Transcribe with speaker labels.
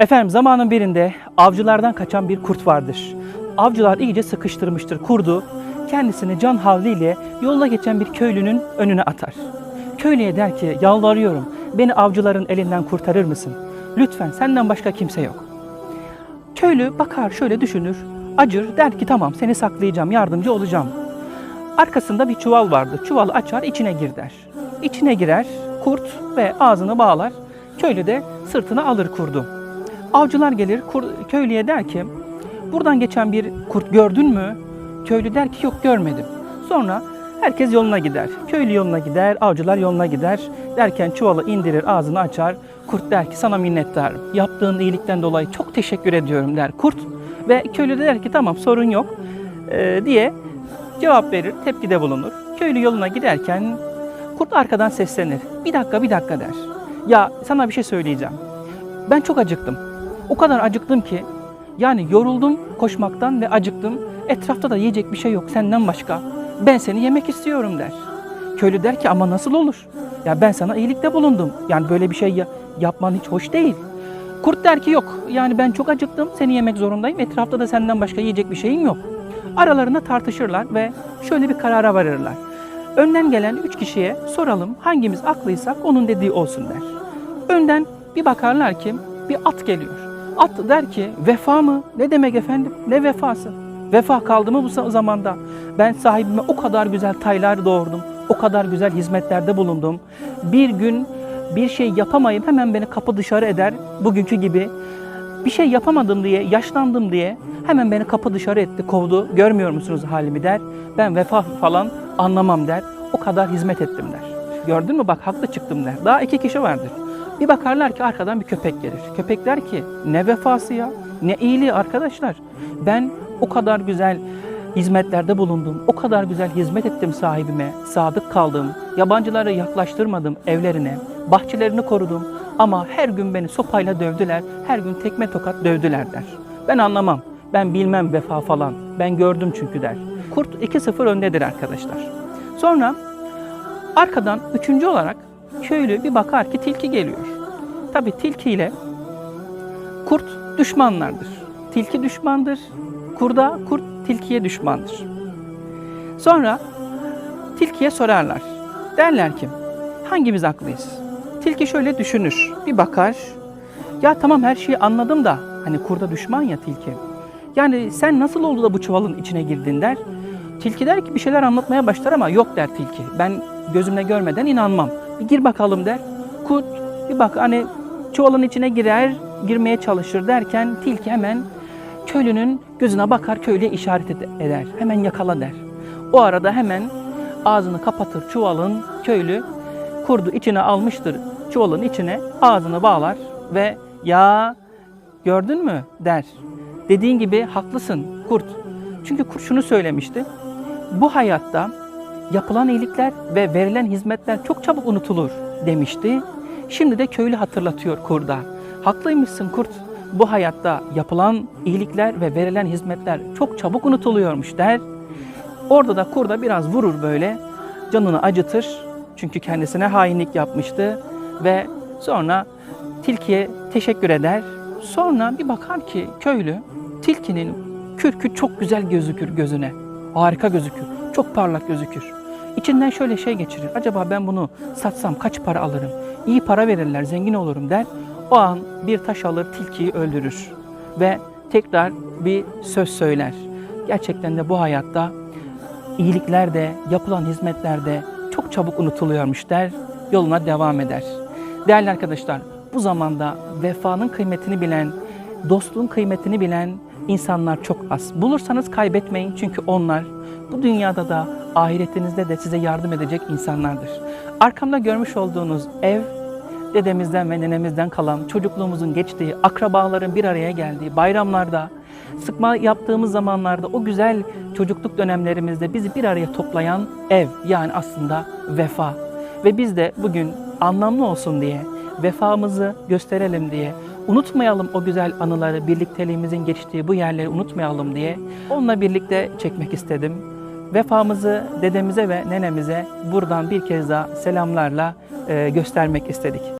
Speaker 1: Efendim zamanın birinde avcılardan kaçan bir kurt vardır. Avcılar iyice sıkıştırmıştır kurdu. Kendisini can havliyle yolda geçen bir köylünün önüne atar. Köylüye der ki yalvarıyorum beni avcıların elinden kurtarır mısın? Lütfen senden başka kimse yok. Köylü bakar şöyle düşünür. Acır der ki tamam seni saklayacağım yardımcı olacağım. Arkasında bir çuval vardı. Çuvalı açar içine gir der. İçine girer kurt ve ağzını bağlar. Köylü de sırtına alır kurdu. Avcılar gelir kur, köylüye der ki buradan geçen bir kurt gördün mü? Köylü der ki yok görmedim. Sonra herkes yoluna gider. Köylü yoluna gider, avcılar yoluna gider. Derken çuvalı indirir ağzını açar. Kurt der ki sana minnettarım. Yaptığın iyilikten dolayı çok teşekkür ediyorum der kurt. Ve köylü de der ki tamam sorun yok ee, diye cevap verir, tepkide bulunur. Köylü yoluna giderken kurt arkadan seslenir. Bir dakika bir dakika der. Ya sana bir şey söyleyeceğim. Ben çok acıktım. O kadar acıktım ki yani yoruldum koşmaktan ve acıktım. Etrafta da yiyecek bir şey yok senden başka. Ben seni yemek istiyorum der. Köylü der ki ama nasıl olur? Ya ben sana iyilikte bulundum. Yani böyle bir şey ya- yapman hiç hoş değil. Kurt der ki yok. Yani ben çok acıktım. Seni yemek zorundayım. Etrafta da senden başka yiyecek bir şeyim yok. Aralarında tartışırlar ve şöyle bir karara varırlar. Önden gelen üç kişiye soralım hangimiz haklıysak onun dediği olsun der. Önden bir bakarlar ki bir at geliyor. At der ki vefa mı? Ne demek efendim? Ne vefası? Vefa kaldı mı bu za- zamanda? Ben sahibime o kadar güzel taylar doğurdum. O kadar güzel hizmetlerde bulundum. Bir gün bir şey yapamayıp hemen beni kapı dışarı eder. Bugünkü gibi bir şey yapamadım diye, yaşlandım diye hemen beni kapı dışarı etti, kovdu. Görmüyor musunuz halimi der. Ben vefa falan anlamam der. O kadar hizmet ettim der. Gördün mü bak haklı çıktım der. Daha iki kişi vardır. Bir bakarlar ki arkadan bir köpek gelir. Köpek der ki ne vefası ya, ne iyiliği arkadaşlar. Ben o kadar güzel hizmetlerde bulundum. O kadar güzel hizmet ettim sahibime. Sadık kaldım. Yabancıları yaklaştırmadım evlerine. Bahçelerini korudum. Ama her gün beni sopayla dövdüler. Her gün tekme tokat dövdüler der. Ben anlamam. Ben bilmem vefa falan. Ben gördüm çünkü der. Kurt 2-0 öndedir arkadaşlar. Sonra arkadan üçüncü olarak köylü bir bakar ki tilki geliyor. Tabi tilki ile kurt düşmanlardır. Tilki düşmandır. Kurda kurt tilkiye düşmandır. Sonra tilkiye sorarlar. Derler ki hangimiz haklıyız? Tilki şöyle düşünür. Bir bakar. Ya tamam her şeyi anladım da hani kurda düşman ya tilki. Yani sen nasıl oldu da bu çuvalın içine girdin der. Tilki der ki bir şeyler anlatmaya başlar ama yok der tilki. Ben gözümle görmeden inanmam. Bir gir bakalım der. Kurt bir bak hani çuvalın içine girer, girmeye çalışır derken tilki hemen köylünün gözüne bakar, köylüye işaret ed- eder. Hemen yakala der. O arada hemen ağzını kapatır çuvalın köylü kurdu içine almıştır çuvalın içine ağzını bağlar ve ya gördün mü der. Dediğin gibi haklısın kurt. Çünkü kurt şunu söylemişti. Bu hayatta yapılan iyilikler ve verilen hizmetler çok çabuk unutulur demişti. Şimdi de köylü hatırlatıyor kurda. Haklıymışsın kurt. Bu hayatta yapılan iyilikler ve verilen hizmetler çok çabuk unutuluyormuş der. Orada da kurda biraz vurur böyle. Canını acıtır. Çünkü kendisine hainlik yapmıştı. Ve sonra tilkiye teşekkür eder. Sonra bir bakar ki köylü tilkinin kürkü çok güzel gözükür gözüne. Harika gözükür. Çok parlak gözükür. İçinden şöyle şey geçirir. Acaba ben bunu satsam kaç para alırım? İyi para verirler, zengin olurum der. O an bir taş alır, tilkiyi öldürür. Ve tekrar bir söz söyler. Gerçekten de bu hayatta iyilikler de, yapılan hizmetler de çok çabuk unutuluyormuş der, yoluna devam eder. Değerli arkadaşlar, bu zamanda vefanın kıymetini bilen, dostluğun kıymetini bilen insanlar çok az. Bulursanız kaybetmeyin çünkü onlar bu dünyada da ahiretinizde de size yardım edecek insanlardır. Arkamda görmüş olduğunuz ev dedemizden ve nenemizden kalan çocukluğumuzun geçtiği, akrabaların bir araya geldiği bayramlarda, sıkma yaptığımız zamanlarda o güzel çocukluk dönemlerimizde bizi bir araya toplayan ev yani aslında vefa. Ve biz de bugün anlamlı olsun diye, vefamızı gösterelim diye, unutmayalım o güzel anıları, birlikteliğimizin geçtiği bu yerleri unutmayalım diye onunla birlikte çekmek istedim. Vefamızı dedemize ve nenemize buradan bir kez daha selamlarla e, göstermek istedik.